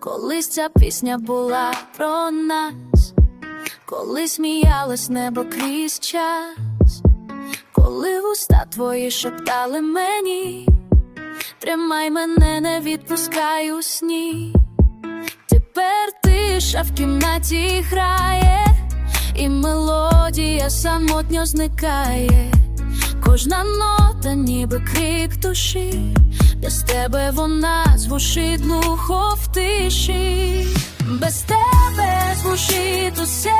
Колись ця пісня була про нас, коли сміялось небо крізь час, коли вуста твої шептали мені, тримай мене, не відпускай у сні. Тепер тиша в кімнаті грає, і мелодія самотньо зникає. Кожна нота, ніби крик душі, без тебе вона звучить глухо в тиші, без тебе звучить усе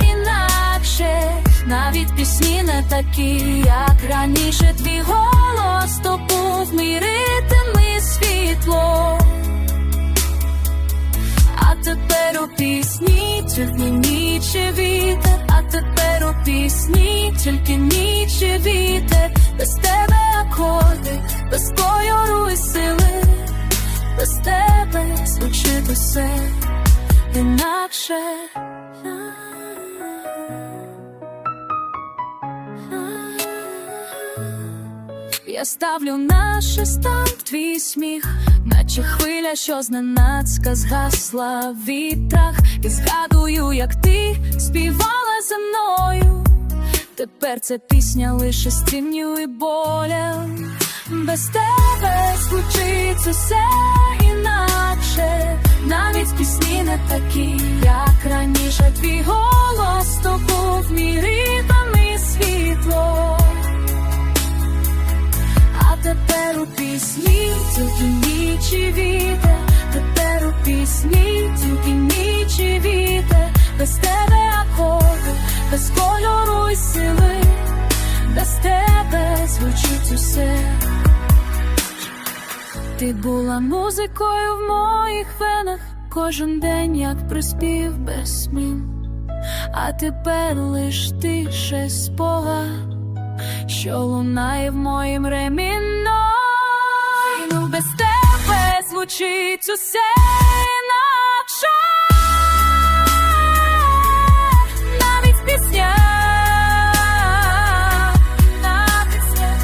інакше, навіть пісні не такі, як раніше. Твій голос то був мій світло. А тепер у пісні тільки ніч і вітер, а тепер у пісні тільки ніч і вітер, без тебе акорди, інакше. Я ставлю наше стан в твій сміх, наче хвиля, що зненацька згасла в вітрах, і згадую, як ти співала за мною. Тепер ця пісня лише з тінню і болем. Без тебе звучить усе інакше, тепер у пісні тільки ніч і вітер, тепер у пісні тільки ніч і вітер, без тебе акорди, без кольору і сили, без тебе звучить усе. Ти була музикою в моїх венах, кожен день як приспів без змін, а тепер лиш тише спогад що лунає в моїм реміно. Без тебе звучить усе інакше. Навіть пісня. навіть пісня.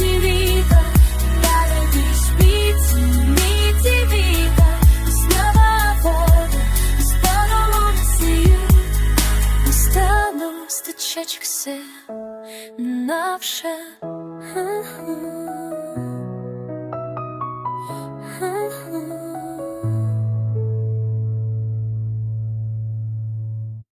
Віта, навіть спіці, ніці віта, Знява вода, стану сію, стану стечечок все навше.